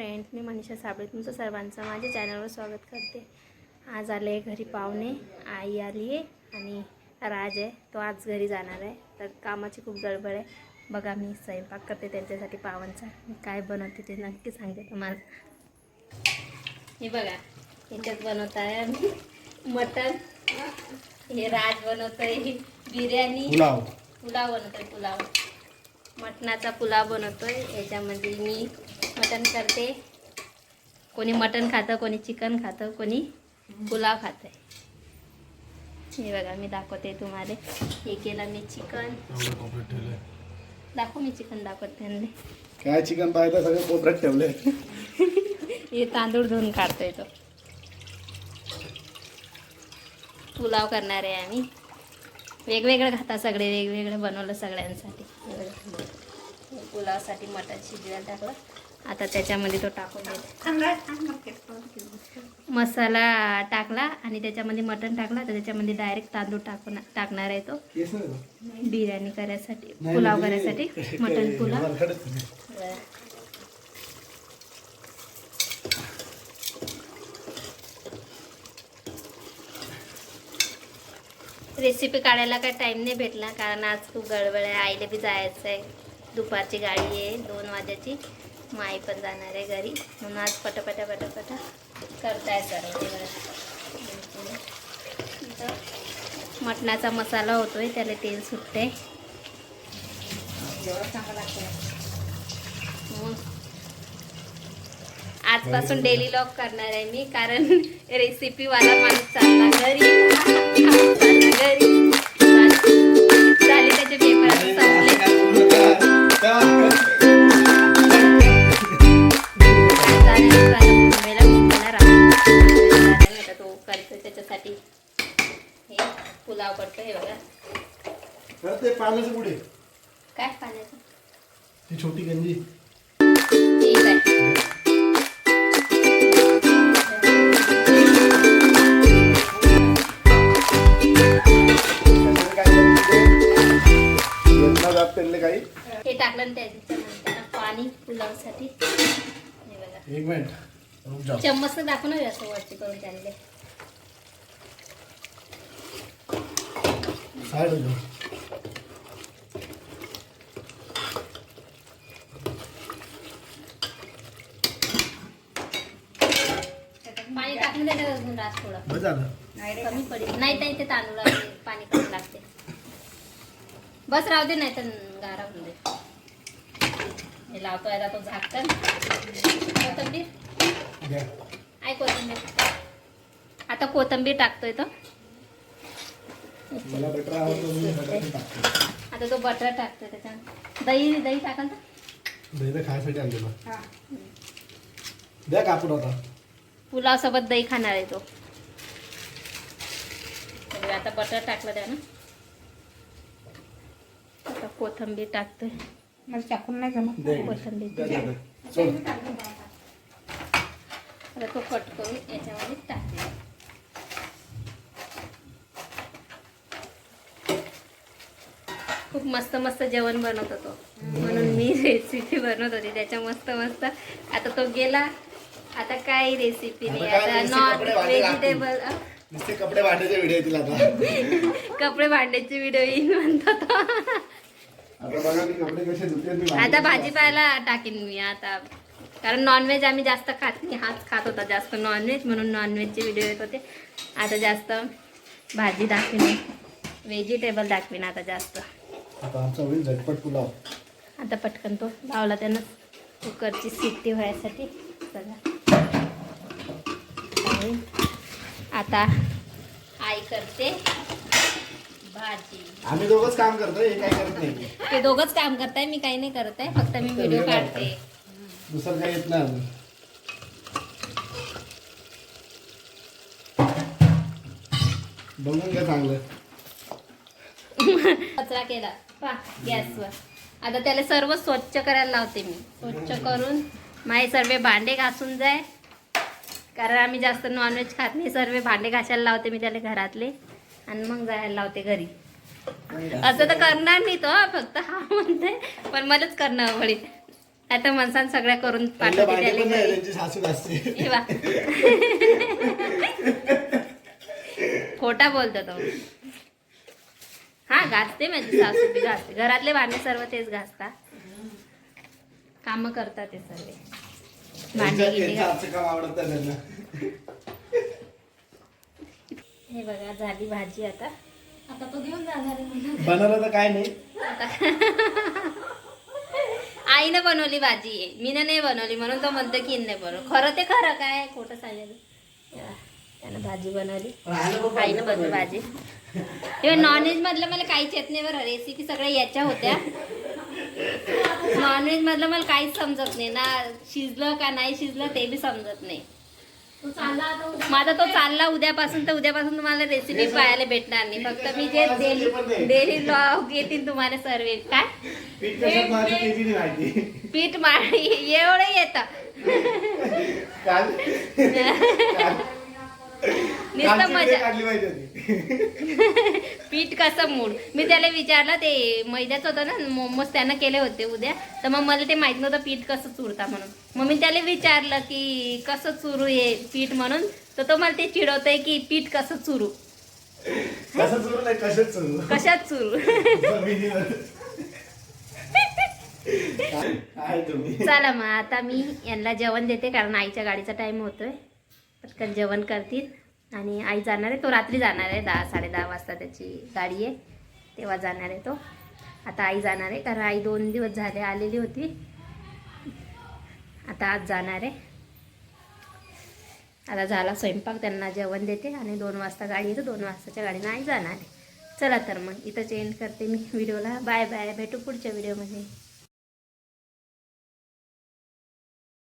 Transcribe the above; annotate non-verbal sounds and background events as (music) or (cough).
Friend मी मनीषा साबळे तुमचं सर्वांचं माझ्या चॅनलवर स्वागत करते. आज आले घरी पाहुणे आई आली आहे आणि राज आहे तो आज घरी जाणार आहे. तर कामाची खूप गडबड आहे. बघा मी स्वयंपाक करते त्यांच्यासाठी मी काय बनवते ते नक्की सांगते तुम्हाला. हे बघा याच्यात बनवत आहे आम्ही मटण. हे राज बनवत आहे बिर्याणी. पुलाव. पुलाव बनवतोय पुलाव. मटणाचा पुलाव बनवतोय. याच्यामध्ये मी मटण करते. कोणी मटण खातं कोणी चिकन खातं कोणी पुलाव खातं हे बघा मी दाखवते तुम्हाला. हे केलं मी चिकन. दाखव मी चिकन दाखवते त्यांना काय चिकन पाहिजे सगळं कोपऱ्यात ठेवलंय. (laughs) हे तांदूळ धुवून काढतोय तो. पुलाव करणार आहे आम्ही. वेगवेगळं खाता सगळे वेगवेगळं बनवलं सगळ्यांसाठी. पुलावसाठी मटण शिजवायला टाकलं. आता त्याच्यामध्ये तो टाकून देते. मसाला टाकला आणि त्याच्यामध्ये मटण टाकला तर त्याच्यामध्ये डायरेक्ट तांदूळ टाकून टाकणार आहे तो? बिर्याणी करायसाठी पुलाव करायसाठी मटण (laughs) पुलाव. रेसिपी काढायला काही टाईम नाही भेटला कारण आज खूप गडबड आहे. आईला बी जायचं आहे दुपारची गाडी आहे दोन वाजाची मग आई पण जाणार आहे घरी. म्हणून आज पटापटा पटापटा करताय सर्व मटणाचा मसाला होतोय त्याला तेल सुटते आजपासून डेली लॉग करणार आहे मी कारण रेसिपी वाला माणूस चालला घरी. घरी. पाण्याचं पुढे. काय पाण्याचं? ती छोटी गंजी. ठीक आहे. काही हे टाकलं पाणी पुलावसाठी. बघा. एक मिनिट. रुक जाओ चम्मच दाखव ना असं वरती करून त्यांना साइड हो जाओ पाणी टाकून द्यायचं अजून रास थोडं बस झालं. कमी पडेल. नाही तर ते तांदूळ पाणी कमी लागते बस राहू दे नाही तर गारा होऊन दे हे लावतोय आता तो झाकण. कोथंबीर. आहे कोथंबीर. आता कोथंबीर टाकतोय तो. आता तो बटर टाकतोय त्याच्यात दही दही टाकाल ना दही तर खायसाठी आणलेलं. द्या कापूर आता. पुलाव सोबत दही खाणार आहे तो. आता बटर टाकलं त्या ना आता कोथंबीर टाकतोय मला चाकून नाही जमत. कोथिंबीर. द्या, द्या, द्या. आता तो कट करून याच्यामध्ये टाकते. खूप मस्त मस्त जेवण बनवत होतो म्हणून मी रेसिपी बनवत होती. त्याच्या मस्त मस्त. आता तो गेला. आता काय रेसिपी नाही. आता नॉन व्हेजिटेबल नुसते कपडे भांड्याचे व्हिडिओ येतील आता. कपडे भांड्याची व्हिडिओ येईन म्हणतो तो. आता भाजीपाला टाकीन मी आता. कारण नॉनव्हेज आम्ही जास्त खात नाही हाच खात होता जास्त नॉनव्हेज म्हणून नॉनव्हेजचे व्हिडिओ येत होते. आता जास्त भाजी दाखवीन. व्हेजिटेबल दाखवीन आता जास्त. आता आमचा होईल झटपट पुलाव. आता पटकन तो लावला त्यानं कुकरची सिट्टी व्हायसाठी. सगळा आता करते भाजी. आम्ही दोघंच काम करतोय हे काय करत नाही ते दोघंच काम करताय मी काही नाही करत आहे फक्त मी व्हिडिओ काढते. दुसरं काही येत नाही बघून घ्या चांगलं. कचरा केला. पा गॅसवर. आता त्याला सर्व स्वच्छ करायला लावते मी. स्वच्छ करून माझे सर्व भांडे घासून जाय. कारण आम्ही जास्त नॉनव्हेज खात नाही. सर्व भांडे घासायला लावते मी त्याला घरातले आणि मग जायला लावते घरी. असं तर करणार नाही तो फक्त हा म्हणते पण मलाच करणं पडेल आता मनसान सगळ्या करून पाठवते हे. खोटा बोलतो तो. हा घासते माझी सासू घासते. घरातले भांडे सर्व तेच घासतात. काम करतात ते सर्व. काम आवडतं त्यांना. हे बघा झाली भाजी आता. आता तो घेऊन जाणार. बनवलं तर काय नाही. आईनं बनवली भाजी. मीनं नाही बनवली म्हणून तो म्हणतो की नाही बनव. खरं ते खरं काय? खोटं सांगायचं. या, त्यानं भाजी बनवली. आईनं बनवली भाजी. नॉनव्हेज मधलं मला काहीच येत नाही बरं. रेसिपी सगळ्या याच्या होत्या. नॉनव्हेज मधलं मला काहीच समजत नाही. ना शिजलं का नाही शिजलं ते बी समजत नाही. माझा तो चालला उद्यापासून तर उद्यापासून तुम्हाला रेसिपी पाहायला भेटणार नाही. फक्त मी जे डेली डेली ब्लॉग येतील तुम्हाला सर्व. काय? पीठ मार. एवढं येतं. (laughs) नुसतं मजा. वेळ काढली पाहिजे होती. (laughs) पीठ कसं मूड मी त्याला विचारलं ते मैद्याचं होतं ना मोमोज त्यानं केले होते उद्या. तर मग मला ते माहीत नव्हतं पीठ कसं चुरता म्हणून. मग मी त्याला विचारलं की कसं चुरू हे पीठ म्हणून? तर तो मला ते चिडवतोय की पीठ कसं चुरू? कसं सुरू नाही कशात चुरू? जमिनीवर. काय तुम्ही. चला मग आता मी यांना जेवण देते कारण आईच्या गाडीचा टाईम होतोय. पटकन जेवण करतील. आणि आई जाणार आहे तो रात्री जाणार आहे दहा साडे दहा वाजता त्याची गाडी आहे. तेव्हा जाणार आहे तो. आता आई जाणार आहे कारण आई दोन दिवस झाले आलेली होती. आता आज जाणार आहे. आता झाला स्वयंपाक त्यांना जेवण देते आणि दोन वाजता गाडी येते दोन वाजताच्या गाडीनं आई जाणार आहे. चला तर मग इथंच एंड करते मी व्हिडिओला. बाय बाय भेटू पुढच्या व्हिडिओमध्ये.